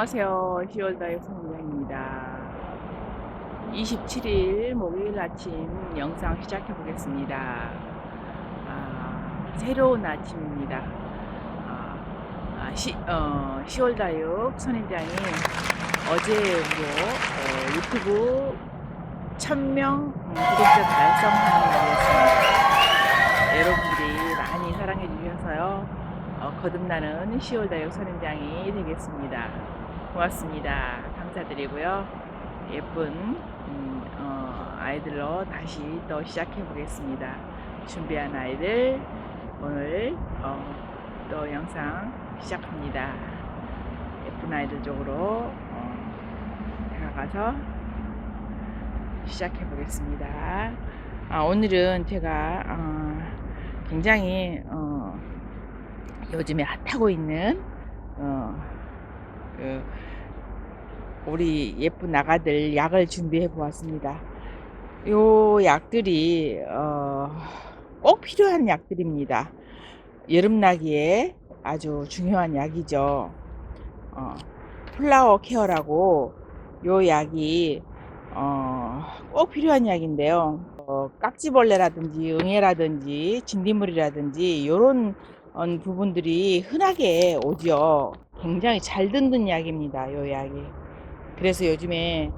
안녕하세요. 10월 다육 성부장입니다. 27일 목요일 아침 영상 시작해 보겠습니다. 아, 새로운 아침입니다. 아, 아, 시, 어, 10월 다육 선인장이 어제로 어, 유튜브 1000명 구독자 달성하는 날이었습니다. 여러분들이 많이 사랑해 주셔서요. 어, 거듭나는 10월 다육 선인장이 되겠습니다. 고맙습니다. 감사드리고요. 예쁜 음, 어, 아이들로 다시 또 시작해 보겠습니다. 준비한 아이들 오늘 어, 또 영상 시작합니다. 예쁜 아이들 쪽으로 어, 다가가서 시작해 보겠습니다. 아, 오늘은 제가 어, 굉장히 어, 요즘에 핫하고 있는 어, 그 우리 예쁜 나가들 약을 준비해 보았습니다. 요 약들이 어, 꼭 필요한 약들입니다. 여름나기에 아주 중요한 약이죠. 어, 플라워 케어라고 요 약이 어, 꼭 필요한 약인데요. 어, 깍지벌레라든지 응애라든지 진딧물이라든지 요런 어, 부분들이 흔하게 오죠. 굉장히 잘 듣는 약입니다. 요 약이. 그래서 요즘에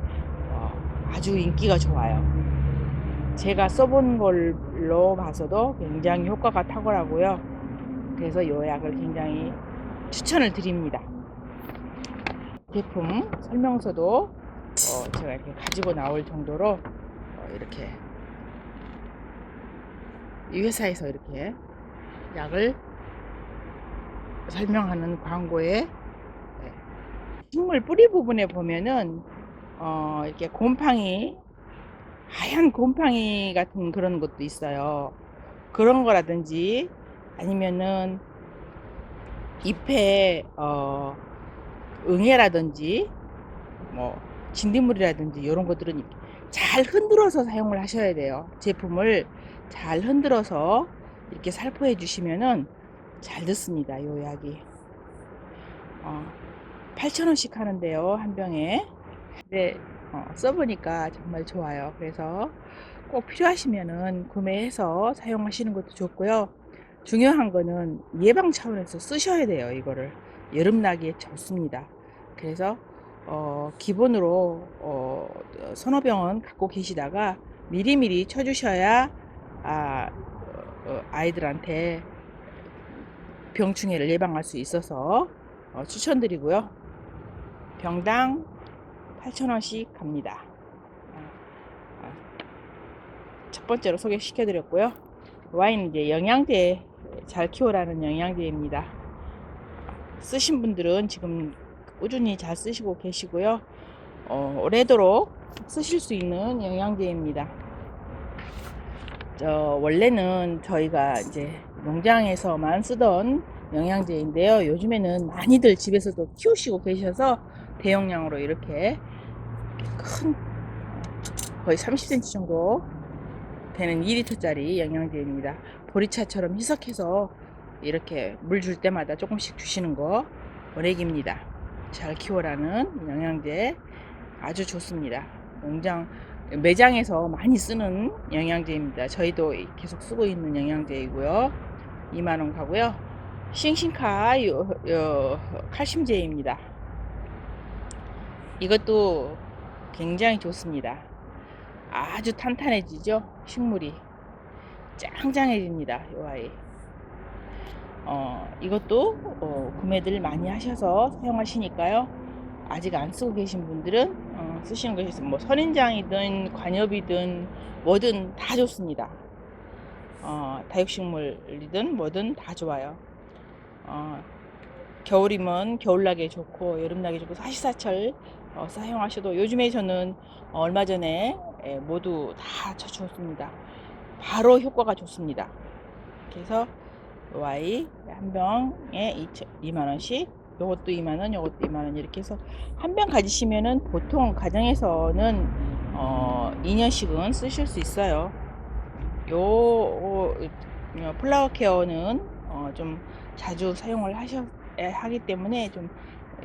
어, 아주 인기가 좋아요. 제가 써본 걸로 봐서도 굉장히 효과가 탁월하고요. 그래서 요 약을 굉장히 추천을 드립니다. 제품 설명서도 어, 제가 이렇게 가지고 나올 정도로 어, 이렇게 이 회사에서 이렇게 약을 설명하는 광고에 네. 식물 뿌리 부분에 보면은 어 이렇게 곰팡이 하얀 곰팡이 같은 그런 것도 있어요. 그런 거라든지 아니면은 잎에 어 응애라든지 뭐 진딧물이라든지 이런 것들은 잘 흔들어서 사용을 하셔야 돼요. 제품을 잘 흔들어서 이렇게 살포해 주시면은 잘 듣습니다. 요 약이. 어, 8,000원씩 하는데요. 한 병에. 근데 어, 써보니까 정말 좋아요. 그래서 꼭 필요하시면은 구매해서 사용하시는 것도 좋고요. 중요한 거는 예방 차원에서 쓰셔야 돼요. 이거를. 여름나기에 좋습니다. 그래서 어, 기본으로 어, 서너 병은 갖고 계시다가 미리미리 쳐주셔야 아, 어, 아이들한테 병충해를 예방할 수 있어서 어, 추천드리고요. 병당 8,000원씩 갑니다. 어, 첫 번째로 소개시켜 드렸고요. 와인은 이제 영양제 잘 키우라는 영양제입니다. 쓰신 분들은 지금 꾸준히 잘 쓰시고 계시고요. 어, 오래도록 쓰실 수 있는 영양제입니다. 저 원래는 저희가 이제 농장에서만 쓰던 영양제인데요. 요즘에는 많이들 집에서도 키우시고 계셔서 대용량으로 이렇게 큰 거의 30cm 정도 되는 2리터짜리 영양제입니다. 보리차처럼 희석해서 이렇게 물 줄 때마다 조금씩 주시는 거 원액입니다. 잘 키워라는 영양제 아주 좋습니다. 농장 매장에서 많이 쓰는 영양제입니다. 저희도 계속 쓰고 있는 영양제이고요. 2만원 가고요. 싱싱카 요, 요, 칼슘제입니다. 이것도 굉장히 좋습니다. 아주 탄탄해지죠? 식물이. 짱짱해집니다. 요 아이. 어, 이것도 어, 구매들 많이 하셔서 사용하시니까요. 아직 안 쓰고 계신 분들은 어, 쓰시는 것이 뭐 선인장이든 관엽이든 뭐든 다 좋습니다. 어, 다육식물이든 뭐든 다 좋아요. 어, 겨울이면 겨울나게 좋고 여름나게 좋고 사시사철 어, 사용하셔도 요즘에 저는 얼마 전에 예, 모두 다 쳐주었습니다. 바로 효과가 좋습니다. 그래서 Y 한 병에 2만 원씩 요것도 2만 원 요것도 2만 원 이렇게 해서 한 병 가지시면은 보통 가정에서는 어 2년씩은 쓰실 수 있어요 요 어, 플라워 케어는 어 좀 자주 사용을 하셔 하기 때문에 좀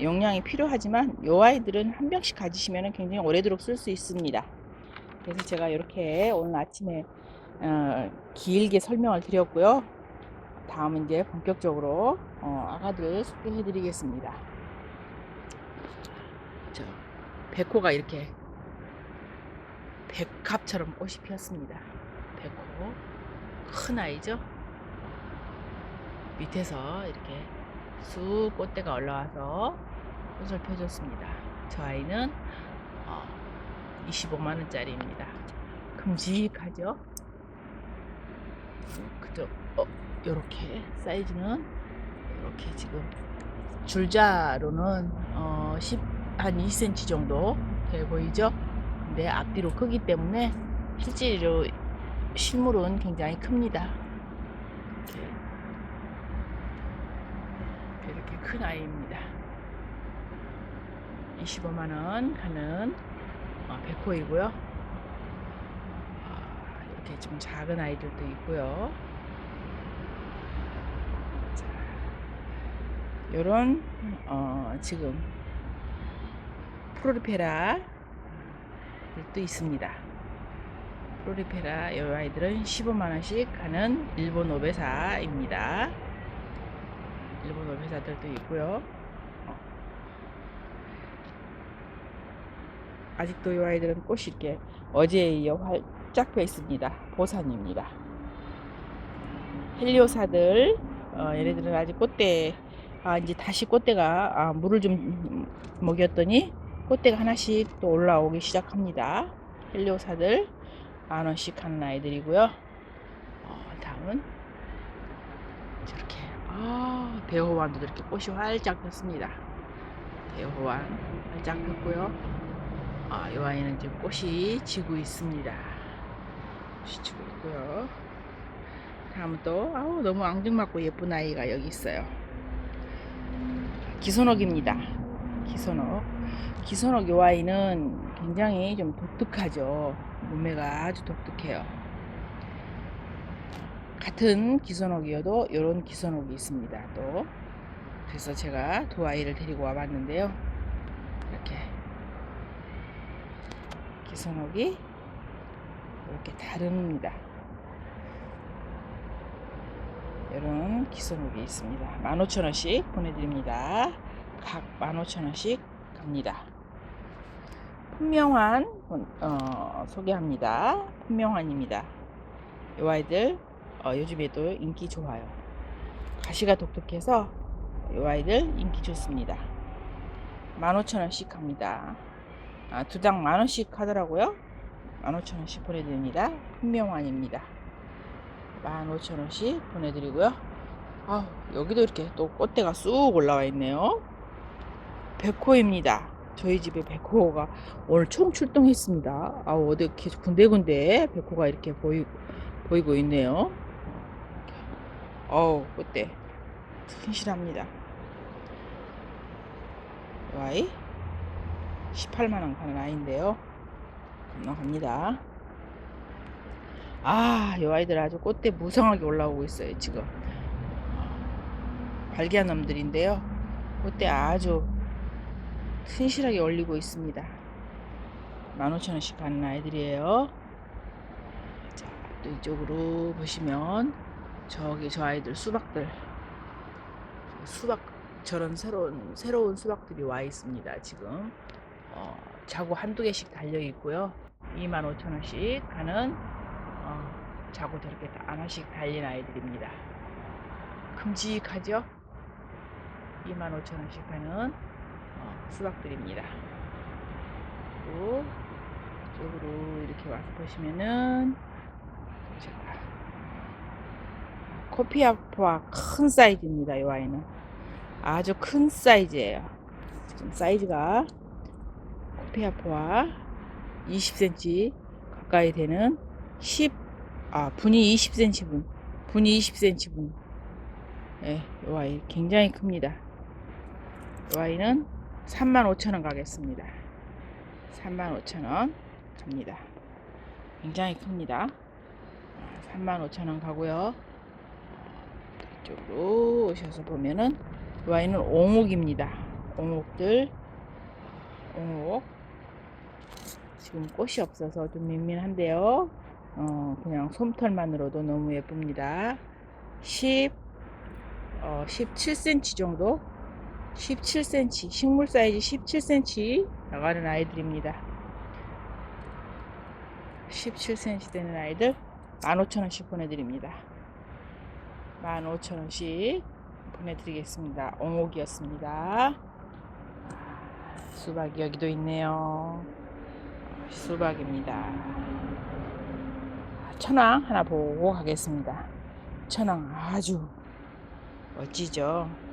용량이 필요하지만 요 아이들은 한 병씩 가지시면 굉장히 오래도록 쓸 수 있습니다. 그래서 제가 이렇게 오늘 아침에 어, 길게 설명을 드렸고요. 다음은 이제 본격적으로 어, 아가들 소개해 드리겠습니다. 저 백호가 이렇게 백합처럼 꽃이 피었습니다. 백호 큰 아이죠. 밑에서 이렇게 쑥 꽃대가 올라와서 꽃을 펴줬습니다. 저 아이는 어, 25만 원짜리입니다. 큼직하죠? 그죠? 어, 요렇게 사이즈는 이렇게 지금 줄자로는 어, 10, 한 2cm 정도 돼 보이죠? 근데 앞뒤로 크기 때문에 실제로 실물은 굉장히 큽니다. 이렇게, 큰 아이입니다. 25만원 가는 어, 백호이고요. 아, 이렇게 좀 작은 아이들도 있고요. 자, 요런 어, 지금 프로리페라 도 있습니다. 프로리페라 이 아이들은 15만원씩 하는 일본 오베사입니다. 일본 오베사들도 있고요. 어. 아직도 이 아이들은 꽃이 이렇게 어제에 이어 활짝 펴 있습니다. 보산입니다. 헬리오사들 어, 얘네들은 아직 꽃대 아 이제 다시 꽃대가 아, 물을 좀 먹였더니 꽃대가 하나씩 또 올라오기 시작합니다. 헬리오사들 만 원씩 하는 아이들이고요. 어, 다음은 저렇게 아 대호환도 이렇게 꽃이 활짝 폈습니다. 대호환 활짝 폈고요. 아, 이 아이는 지금 꽃이 지고 있습니다. 꽃이 지고 있고요. 다음은 또 아우 너무 앙증맞고 예쁜 아이가 여기 있어요. 기선옥입니다. 기선옥. 기선옥 요 아이는 굉장히 좀 독특하죠. 몸매가 아주 독특해요. 같은 기선옥이어도 이런 기선옥이 있습니다. 또 그래서 제가 두 아이를 데리고 와봤는데요. 이렇게 기선옥이 이렇게 다릅니다. 이런 기선옥이 있습니다. 15,000원씩 보내드립니다. 각 15,000원씩 갑니다. 분명한 어, 소개합니다. 분명한입니다. 이 아이들 어, 요즘에도 인기 좋아요. 가시가 독특해서 이 아이들 인기 좋습니다. 15,000원씩 합니다. 아, 두장 만원씩 하더라고요. 15,000원씩 보내드립니다. 분명환입니다. 15,000원씩 보내드리고요. 아 여기도 이렇게 또 꽃대가 쑥 올라와 있네요. 백호입니다. 저희 집에 백호가 오늘 총 출동했습니다. 아 어디 이렇게 군데군데 백호가 이렇게 보이, 보이고 있네요. 어우 꽃대 튼실합니다. 와이 18만원 가는 아이인데요. 건너갑니다. 아, 이 아이들 아주 꽃대 무성하게 올라오고 있어요, 지금. 발기한 놈들인데요. 꽃대 아주 튼실하게 올리고 있습니다. 15,000원씩 가는 아이들이에요. 자, 또 이쪽으로 보시면 저기 저 아이들 수박들 수박 저런 새로운 새로운 수박들이 와 있습니다. 지금 어, 자구 한두 개씩 달려 있고요. 25,000원씩 하는 어, 자구 저렇게 하나씩 달린 아이들입니다. 큼직하죠? 25,000원씩 하는 어, 수박들입니다. 또 이쪽으로 이렇게 와서 보시면은 제가 코피아포와 큰 사이즈입니다. 이 아이는 아주 큰 사이즈예요. 지금 사이즈가 코피아포와 20cm 가까이 되는 10, 아, 분이 20cm 분. 분이 20cm 분. 예, 이 아이 굉장히 큽니다. 이 아이는 35,000원 가겠습니다. 35,000원 갑니다. 굉장히 큽니다. 35,000원 가고요. 이쪽으로 오셔서 보면은 이 아이는 옹옥입니다. 옹옥들 옹옥 지금 꽃이 없어서 좀 민민한데요 어, 그냥 솜털만으로도 너무 예쁩니다 10 어, 17cm 정도 17cm 식물 사이즈 17cm 나가는 아이들입니다. 17cm 되는 아이들 15,000원씩 보내드립니다. 15,000원씩 보내드리겠습니다. 옹옥이었습니다. 수박이 여기도 있네요. 수박입니다. 천왕 하나 보고 가겠습니다. 천왕 아주 멋지죠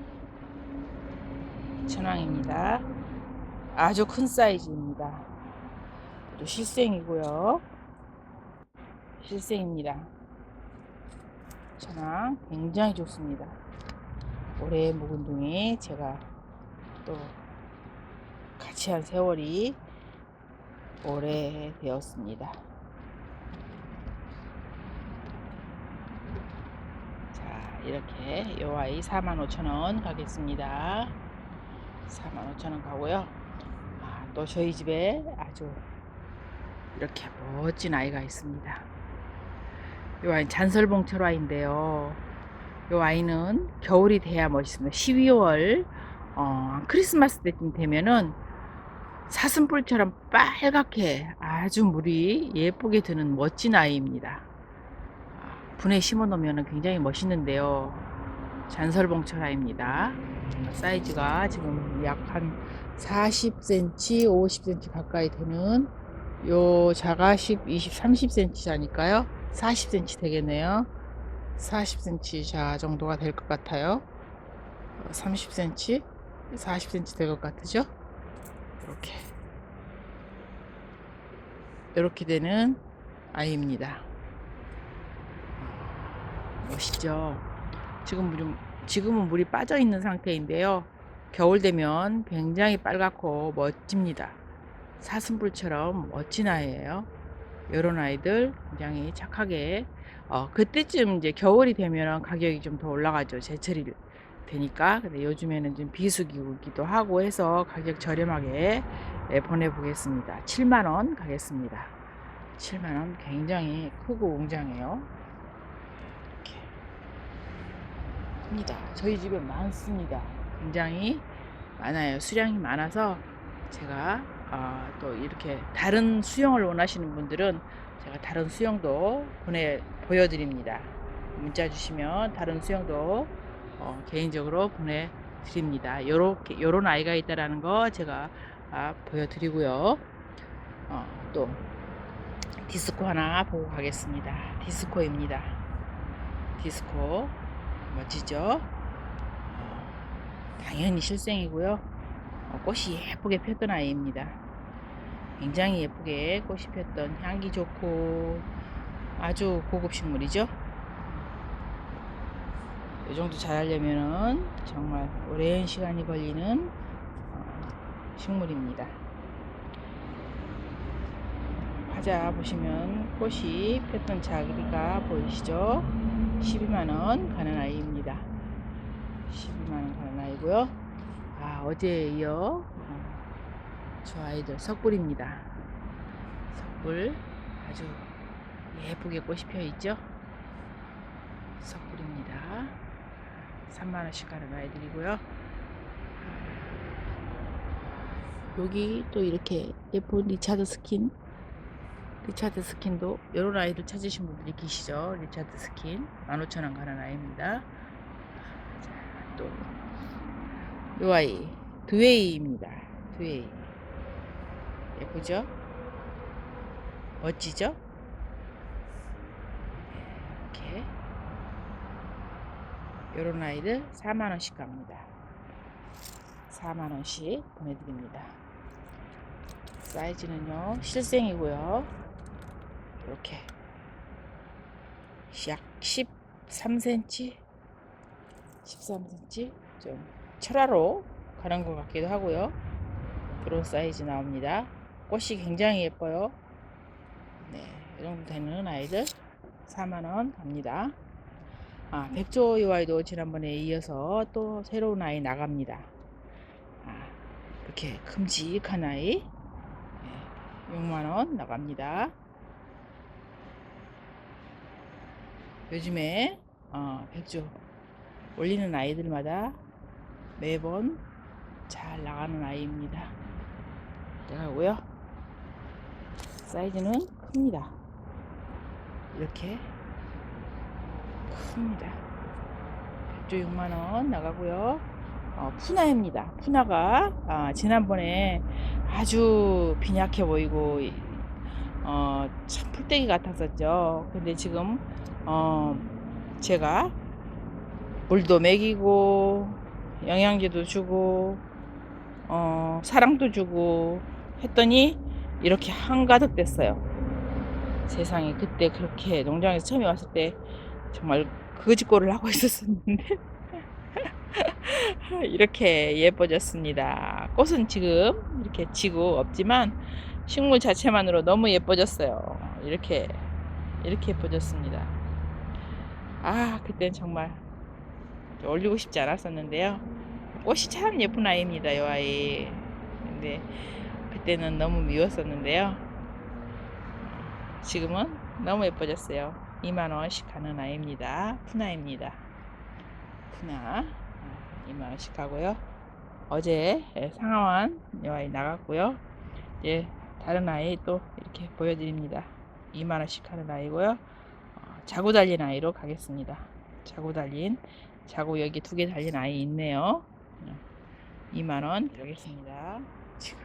천왕입니다. 아주 큰 사이즈입니다. 또 실생이고요. 실생입니다. 천왕 굉장히 좋습니다. 올해 묵은 동이 제가 또 같이 한 세월이 오래 되었습니다. 자, 이렇게 요 아이 45,000원 가겠습니다. 45,000원 가고요. 아, 또 저희 집에 아주 이렇게 멋진 아이가 있습니다. 요 아이 잔설봉 철화인데요. 요 아이는 겨울이 돼야 멋있습니다. 12월 어, 크리스마스 때쯤 되면은 사슴뿔처럼 빨갛게 아주 물이 예쁘게 드는 멋진 아이입니다. 분에 심어 놓으면 굉장히 멋있는데요. 잔설봉철아입니다. 사이즈가 지금 약 한 40cm, 50cm 가까이 되는 요 자가 10, 20, 30cm자니까요. 40cm 되겠네요. 40cm 자 정도가 될 것 같아요. 30cm, 40cm 될 것 같으죠? 이렇게 이렇게 되는 아이입니다. 멋있죠? 지금 물이, 지금은 물이 빠져 있는 상태인데요. 겨울 되면 굉장히 빨갛고 멋집니다. 사슴불처럼 멋진 아이예요. 이런 아이들 굉장히 착하게 어, 그때쯤 이제 겨울이 되면 가격이 좀 더 올라가죠. 제철이 되니까. 근데 요즘에는 좀 비수기기도 하고 해서 가격 저렴하게 예, 보내보겠습니다. 7만원 가겠습니다. 7만원 굉장히 크고 웅장해요. 이렇게. 큽니다. 저희 집에 많습니다. 굉장히 많아요. 수량이 많아서 제가 어, 또 이렇게 다른 수영을 원하시는 분들은 제가 다른 수영도 보내 보여드립니다. 문자 주시면 다른 수영도 어, 개인적으로 보내드립니다. 요렇게 요런 아이가 있다라는 거 제가 아, 보여드리고요. 어, 또 디스코 하나 보고 가겠습니다. 디스코입니다. 디스코 멋지죠? 어, 당연히 실생이고요. 어, 꽃이 예쁘게 폈던 아이입니다. 굉장히 예쁘게 꽃이 폈던 향기 좋고 아주 고급 식물이죠. 이 정도 자라려면은 정말 오랜 시간이 걸리는 어, 식물입니다. 화자 보시면 꽃이 폈던 자리가 보이시죠? 12만원 가는 아이입니다. 12만원 가는 아이고요. 아, 어제에 이어 어, 저 아이들 석굴입니다. 석굴 아주 예쁘게 꽃이 펴 있죠? 석굴입니다. 3만원씩 가는 아이들이고요. 여기 또 이렇게 예쁜 리차드 스킨 리차드 스킨도 이런 아이들 찾으신 분들이 계시죠. 리차드 스킨. 15,000원 가는 아이입니다. 또요 아이 드웨이입니다. 드웨이. 예쁘죠? 멋지죠? 이렇게 요런 아이들 4만원씩 갑니다. 4만원씩 보내드립니다. 사이즈는요 실생이고요 이렇게. 약 13cm 13cm 좀 철화로 가는 것 같기도 하고요. 그런 사이즈 나옵니다. 꽃이 굉장히 예뻐요. 네, 이 정도 되는 아이들 4만원 갑니다. 아, 백조 이 아이도 지난번에 이어서 또 새로운 아이 나갑니다. 아, 이렇게 큼직한 아이 6만원 나갑니다. 요즘에 어, 백조 올리는 아이들마다 매번 잘 나가는 아이입니다. 나가고요. 사이즈는 큽니다. 이렇게 큽니다. 백조 6만원 나가고요. 어, 푸나입니다. 푸나가 아, 지난번에 아주 빈약해 보이고 어, 참 풀떼기 같았었죠. 근데 지금 어, 제가 물도 먹이고 영양제도 주고 어, 사랑도 주고 했더니 이렇게 한가득 됐어요. 세상에 그때 그렇게 농장에서 처음에 왔을 때 정말 거짓골을 하고 있었었는데 이렇게 예뻐졌습니다. 꽃은 지금 이렇게 지고 없지만 식물 자체만으로 너무 예뻐졌어요. 이렇게 이렇게 예뻐졌습니다. 아 그땐 정말 올리고 싶지 않았었는데요. 꽃이 참 예쁜 아이입니다. 이 아이. 근데 그때는 너무 미웠었는데요. 지금은 너무 예뻐졌어요. 2만원씩 하는 아이입니다. 푸나입니다. 푸나 2만원씩 하고요. 어제 상하완 이 아이 나갔고요. 예, 다른 아이 또 이렇게 보여드립니다. 2만원씩 하는 아이고요. 어, 자고 달린 아이로 가겠습니다. 자고 달린, 자고 여기 두 개 달린 아이 있네요. 2만원 가겠습니다. 지금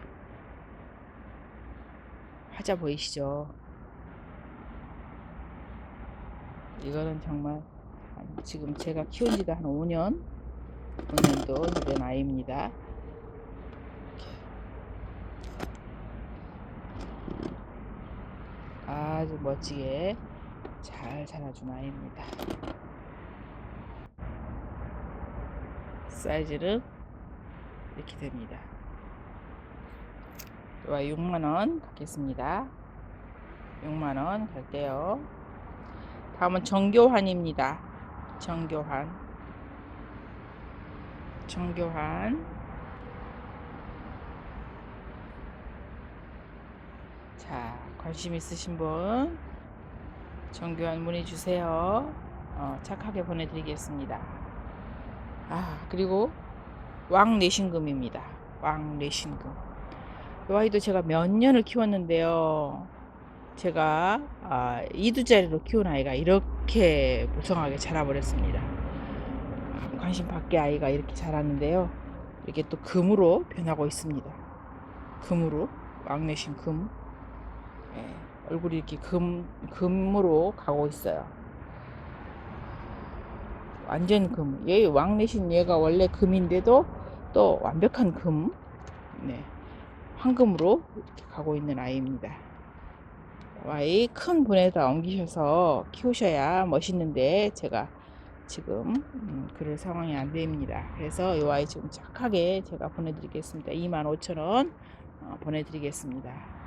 화자 보이시죠? 이거는 정말 한- 지금 제가 키운 지가 한 5년, 5년도 된 아이입니다. 아주 멋지게 잘 자라준 아이입니다. 사이즈는 이렇게 됩니다. 와 6만원 갖겠습니다. 6만원 갈게요. 다음은 정교환입니다. 정교환. 정교환. 자, 관심 있으신 분 정교환 문의 주세요. 어, 착하게 보내드리겠습니다. 아, 그리고 왕 내신금입니다. 왕 내신금. 이 아이도 제가 몇 년을 키웠는데요. 제가 아, 이두짜리로 키운 아이가 이렇게 무성하게 자라버렸습니다. 아, 관심 밖에 아이가 이렇게 자랐는데요. 이렇게 또 금으로 변하고 있습니다. 금으로 왕내신 금. 예, 얼굴이 이렇게 금 금으로 가고 있어요. 완전 금. 얘 왕내신 얘가 원래 금인데도 또 완벽한 금. 네. 황금으로 이렇게 가고 있는 아이입니다. 아이 큰 분에다 옮기셔서 키우셔야 멋있는데 제가 지금 음, 그럴 상황이 안 됩니다. 그래서 이 아이 지금 착하게 제가 보내드리겠습니다. 25,000원 어, 보내드리겠습니다.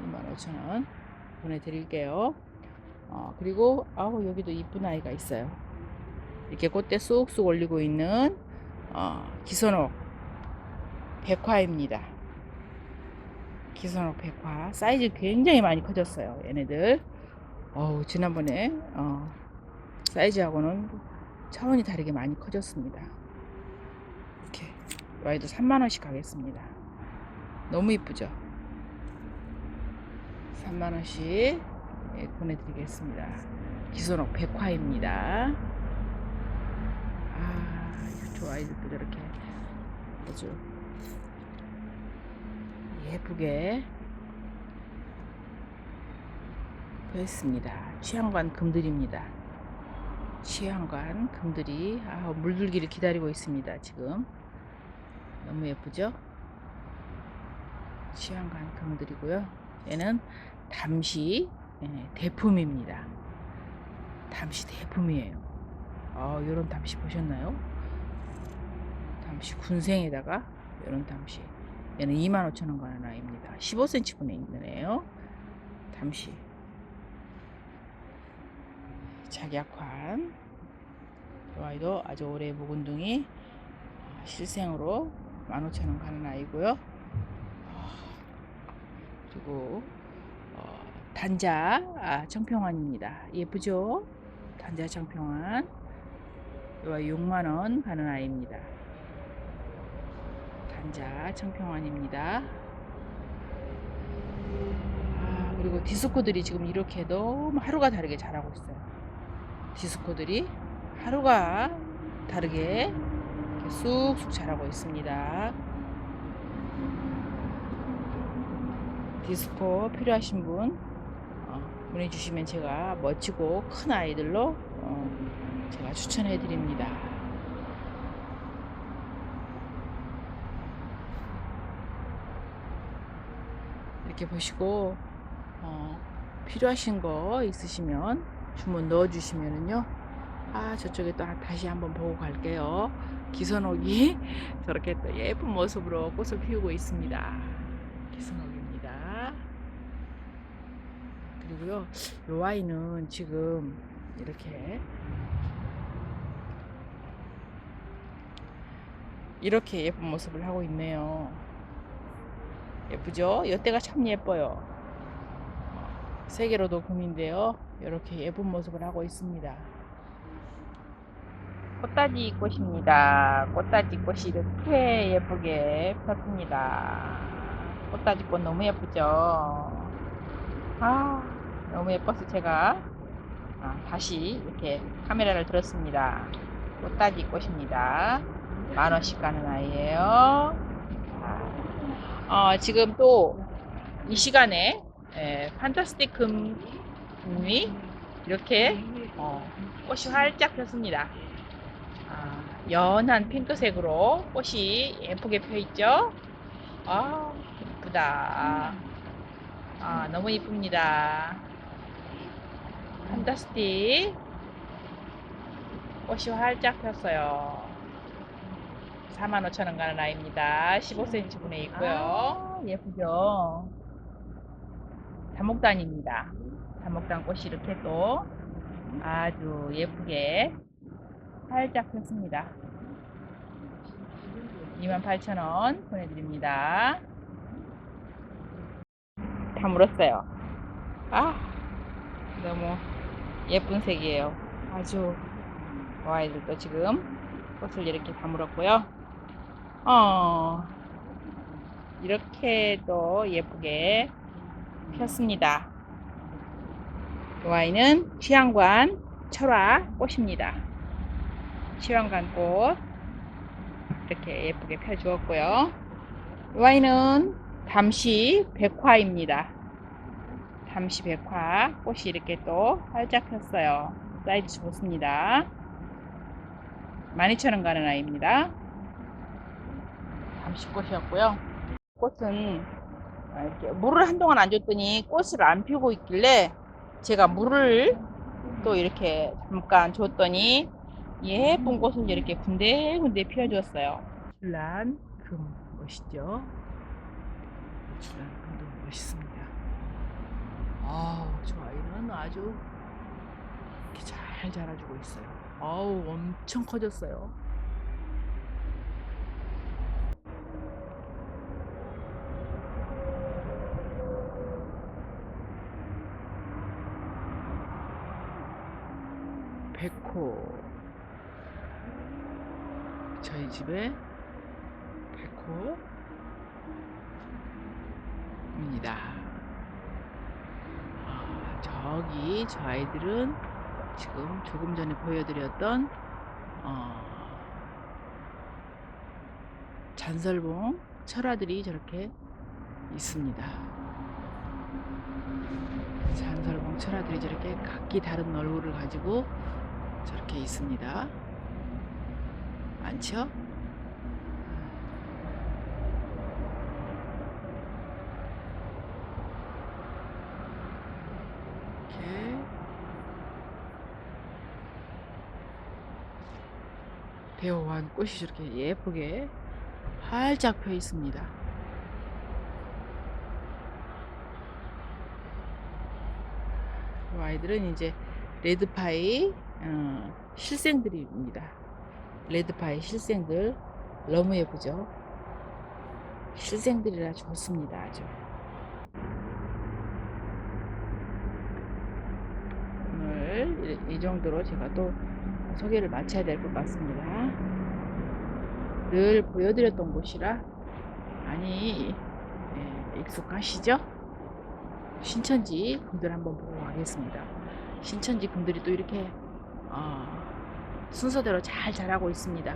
25,000원 보내드릴게요. 어, 그리고 아우 여기도 이쁜 아이가 있어요. 이렇게 꽃대 쑥쑥 올리고 있는 어, 기선옥 백화입니다. 기선옥 백화 사이즈 굉장히 많이 커졌어요. 얘네들. 어우 지난번에 어, 사이즈하고는 차원이 다르게 많이 커졌습니다. 이렇게 와이도 3만 원씩 가겠습니다. 너무 이쁘죠? 3만 원씩 예, 보내드리겠습니다. 기선옥 백화입니다. 아, 저 아이들도 저렇게 아주 예쁘게 보였습니다. 취향관 금들입니다. 취향관 금들이 아, 물들기를 기다리고 있습니다. 지금 너무 예쁘죠? 취향관 금들이고요. 얘는 담시 예, 대품입니다. 담시 대품이에요. 아, 요런 담시 보셨나요? 담시 군생에다가 요런 담시 얘는 25,000원 가는 아이입니다. 15cm 분에 있는 애요. 담시. 작약환. 이 아이도 아주 오래 묵은둥이 실생으로 15,000원 가는 아이고요. 그리고 어, 단자 아, 청평환입니다. 예쁘죠? 단자 청평환. 이와 6만 원 가는 아이입니다. 단자 청평환입니다. 아, 그리고 디스코들이 지금 이렇게 너무 하루가 다르게 자라고 있어요. 디스코들이 하루가 다르게 쑥쑥 자라고 있습니다. 디스코 필요하신 분 어, 문의 주시면 제가 멋지고 큰 아이들로 어, 제가 추천해 드립니다. 이렇게 보시고 어, 필요하신 거 있으시면 주문 넣어 주시면은요. 아 저쪽에 또 다시 한번 보고 갈게요. 기선옥이 저렇게 또 예쁜 모습으로 꽃을 피우고 있습니다. 기선옥입니다. 그리고요, 요 아이는 지금 이렇게 이렇게 예쁜 모습을 하고 있네요. 예쁘죠? 이때가 참 예뻐요. 세계로도 금인데요. 이렇게 예쁜 모습을 하고 있습니다. 꽃다지 꽃입니다. 꽃다지 꽃이 이렇게 예쁘게 폈습니다. 꽃다지 꽃 너무 예쁘죠? 아, 너무 예뻐서 제가 아, 다시 이렇게 카메라를 들었습니다. 꽃다지 꽃입니다. 만 원씩 가는 아이예요. 어, 지금 또 이 시간에 에, 판타스틱 금이 이렇게 어, 꽃이 활짝 폈습니다. 아, 연한 핑크색으로 꽃이 예쁘게 펴 있죠? 아, 예쁘다. 아, 너무 이쁩니다. 판타스틱 꽃이 활짝 폈어요. 45,000원 가는 아이입니다. 15cm 분에 있고요. 예쁘죠? 다목단입니다. 다목단 꽃이 이렇게 또 아주 예쁘게 활짝 폈습니다. 28,000원 보내드립니다. 다 물었어요. 아, 너무 예쁜 색이에요. 아주 아이들도 지금 꽃을 이렇게 다 물었고요. 어, 이렇게 또 예쁘게 폈습니다. 이 아이는 취향관 철화 꽃입니다. 취향관 꽃 이렇게 예쁘게 펴주었고요. 이 아이는 담시 백화입니다. 담시 백화 꽃이 이렇게 또 활짝 폈어요. 사이즈 좋습니다. 12,000원 가는 아이입니다. 담시 꽃이었고요. 꽃은 이렇게 물을 한동안 안 줬더니 꽃을 안 피우고 있길래 제가 물을 또 이렇게 잠깐 줬더니 예쁜 꽃을 이렇게 군데군데 피워주었어요. 줄란 금 멋있죠? 줄란 금도 멋있습니다. 아우 저 아이는 아주 이렇게 잘 자라주고 있어요. 아우 엄청 커졌어요. 백호 저희 집에 백호입니다. 아, 저기 저 아이들은 지금 조금 전에 보여드렸던 어, 잔설봉 철화들이 저렇게 있습니다. 잔설봉 철화들이 저렇게 각기 다른 얼굴을 가지고 저렇게 있습니다. 많죠? 이렇게 대호환 꽃이 저렇게 예쁘게 활짝 펴 있습니다. 이 아이들은 이제 레드파이 어, 실생들입니다. 레드파이 실생들 너무 예쁘죠? 실생들이라 좋습니다. 아주. 오늘 이, 이 정도로 제가 또 소개를 마쳐야 될 것 같습니다. 늘 보여드렸던 곳이라 많이 예, 익숙하시죠? 신천지 금들 한번 보고 가겠습니다. 신천지 금들이 또 이렇게 어, 순서대로 잘 자라고 있습니다.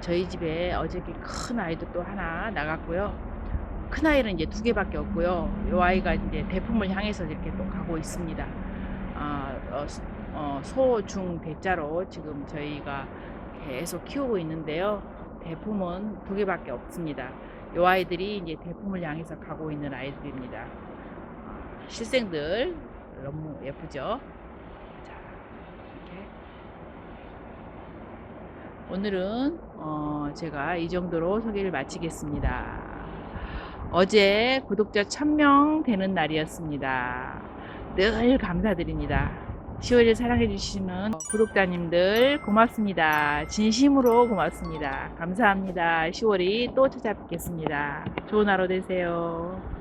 저희 집에 어저께 큰 아이도 또 하나 나갔고요. 큰 아이는 이제 두 개밖에 없고요. 이 아이가 이제 대품을 향해서 이렇게 또 가고 있습니다. 아, 어, 소- 어, 소, 중, 대자로 지금 저희가 계속 키우고 있는데요. 대품은 두 개밖에 없습니다. 이 아이들이 이제 대품을 향해서 가고 있는 아이들입니다. 아, 실생들 너무 예쁘죠? 자, 이렇게. 오늘은 어, 제가 이 정도로 소개를 마치겠습니다. 어제 구독자 1000명 되는 날이었습니다. 늘 감사드립니다. 10월을 사랑해주시는 구독자님들 고맙습니다. 진심으로 고맙습니다. 감사합니다. 10월이 또 찾아뵙겠습니다. 좋은 하루 되세요.